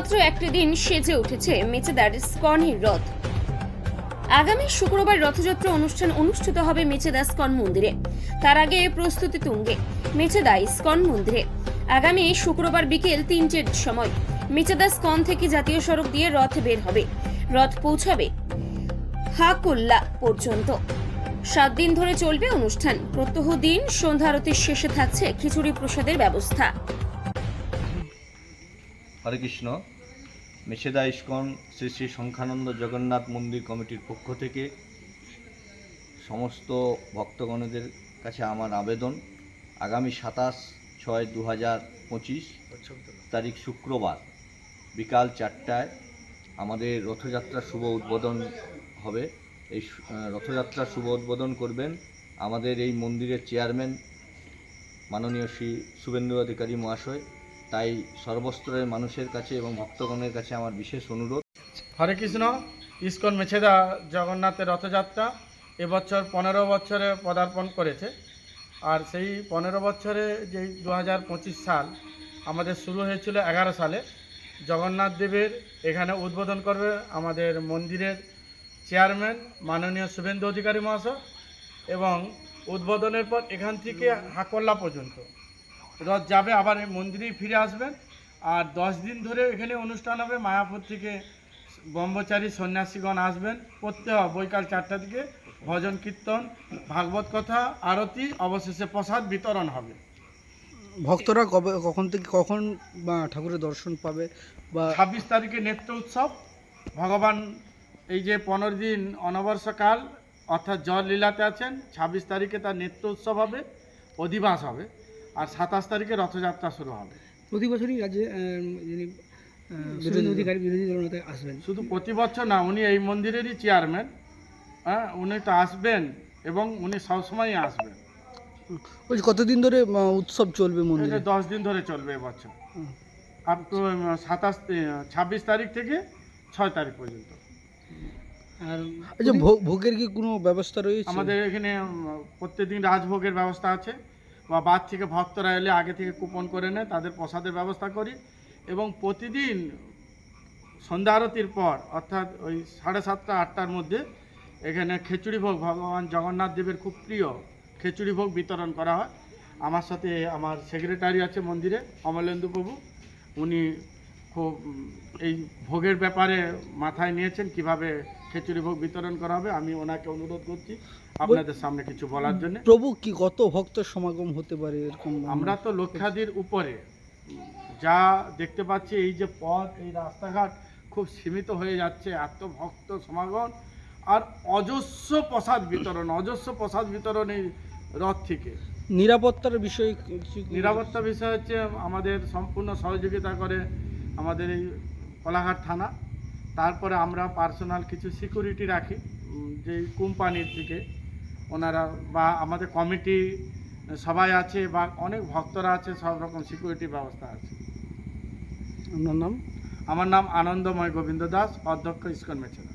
মাত্র একটি দিন সেজে উঠেছে মেচেদার স্কনের রথ। আগামী শুক্রবার রথযাত্রা অনুষ্ঠান অনুষ্ঠিত হবে মেচেদা স্কন মন্দিরে। তার আগে প্রস্তুতি তুঙ্গে। মেচেদা স্কন মন্দিরে। আগামী শুক্রবার বিকেল তিনটের সময় মেচেদা স্কন থেকে জাতীয় সড়ক দিয়ে রথ বের হবে। রথ পৌঁছাবে হাকুল্লা পর্যন্ত। সাত দিন ধরে চলবে অনুষ্ঠান। প্রত্যহ দিন সন্ধ্যা আরতির শেষে থাকছে খিচুড়ি প্রসাদের ব্যবস্থা। হরে কৃষ্ণ মেছেদা ইস্কন, শ্রী শ্রী সংখ্যানন্দ জগন্নাথ মন্দির কমিটির পক্ষ থেকে সমস্ত ভক্তগণদের কাছে আমার আবেদন। আগামী সাতাশ ছয় দু হাজার পঁচিশ তারিখ শুক্রবার বিকাল চারটায় আমাদের রথযাত্রা শুভ উদ্বোধন হবে। এই রথযাত্রা শুভ উদ্বোধন করবেন আমাদের এই মন্দিরের চেয়ারম্যান মাননীয় শ্রী শুভেন্দু অধিকারী মহাশয়। তাই সর্বস্তরের মানুষের কাছে এবং ভক্তগণের কাছে আমার বিশেষ অনুরোধ। হরে কৃষ্ণ, ইস্কন মেছেদা জগন্নাথের রথযাত্রা এবছর পনেরো বছরে পদার্পণ করেছে। আর সেই পনেরো বছরে যেই দু হাজার পঁচিশ সাল আমাদের শুরু হয়েছিল এগারো সালে, জগন্নাথ দেবের এখানে উদ্বোধন করবে আমাদের মন্দিরের চেয়ারম্যান মাননীয় শুভেন্দু অধিকারী মহাশয় এবং উদ্বোধনের পর এখান থেকে হাকল্লা পর্যন্ত। রথ যাবে আবার এই মন্দিরেই ফিরে আসবেন। আর দশ দিন ধরে এখানে অনুষ্ঠান হবে মায়াপুর থেকে ব্রহ্মচারী সন্ন্যাসীগণ আসবেন। প্রত্যেক বৈকাল চারটা থেকে ভজন কীর্তন ভাগবত কথা আরতি অবশেষে প্রসাদ বিতরণ হবে। ভক্তরা কবে কখন থেকে কখন বা ঠাকুরের দর্শন পাবে বা ছাব্বিশ তারিখে নেত্র উৎসব। ভগবান এই যে পনেরো দিন অনবর্ষকাল অর্থাৎ জল লীলাতে আছেন ছাব্বিশ তারিখে তার নেত্র উৎসব হবে অধিবাস হবে। আর সাতাশ তারিখে রথযাত্রা শুরু হবে। প্রতি বছরই রাজ্যে যিনি বিরোধী দলনেতা আসবেন। শুধু প্রতি বছর না উনি এই মন্দিরেরই চেয়ারম্যান হ্যাঁ উনি তো আসবেন এবং উনি সবসময়ই আসবেন। বলছি কতদিন ধরে উৎসব চলবে মন্দিরে? দশ দিন ধরে চলবে এবছর। আপ টু সাতাশ ছাব্বিশ তারিখ থেকে ছয় তারিখ পর্যন্ত। আর আচ্ছা ভোগ- ভোগের কি কোনো ব্যবস্থা রয়েছে? আমাদের এখানে প্রত্যেকদিন রাজভোগের ব্যবস্থা আছে। বা বাদ থেকে ভক্তরা এলে আগে থেকে কুপন করে নেয়, তাদের প্রসাদের ব্যবস্থা করি এবং প্রতিদিন সন্ধ্যা আরতির পর, অর্থাৎ ওই সাড়ে সাতটা, আটটার মধ্যে এখানে খিচুড়ি ভোগ ভগবান জগন্নাথ দেবের খুব প্রিয় খিচুড়ি ভোগ বিতরণ করা হয়। আমার সাথে আমার সেক্রেটারি আছে মন্দিরে, অমলেন্দু প্রভু। উনি খুব এই ভোগের ব্যাপারে মাথায় নিয়েছেন কীভাবে খিচুড়ি ভোগ বিতরণ করা হবে আমি ওনাকে অনুরোধ করছি আপনাদের সামনে কিছু বলার জন্য। প্রভু কি কত ভক্ত সমাগম হতে পারে এরকম আমরা তো লক্ষাদির উপরে যা দেখতে পাচ্ছি এই যে পথ এই রাস্তাঘাট খুব সীমিত হয়ে যাচ্ছে এত ভক্ত সমাগম আর অজস্র প্রসাদ বিতরণ অজস্র প্রসাদ বিতরণ এই রথ থেকে। নিরাপত্তার বিষয়ে নিরাপত্তা বিষয় হচ্ছে আমাদের সম্পূর্ণ সহযোগিতা করে আমাদের এই কোলাঘাট থানা। তারপরে আমরা পার্সোনাল কিছু সিকিউরিটি রাখি যে কোম্পানির থেকে ওনারা বা আমাদের কমিটি সবাই আছে বা অনেক ভক্তরা আছে সব রকম সিকিউরিটি ব্যবস্থা আছে। আপনার নাম? আমার নাম আনন্দময় গোবিন্দ দাস অধ্যক্ষ ইস্কন মেছেদা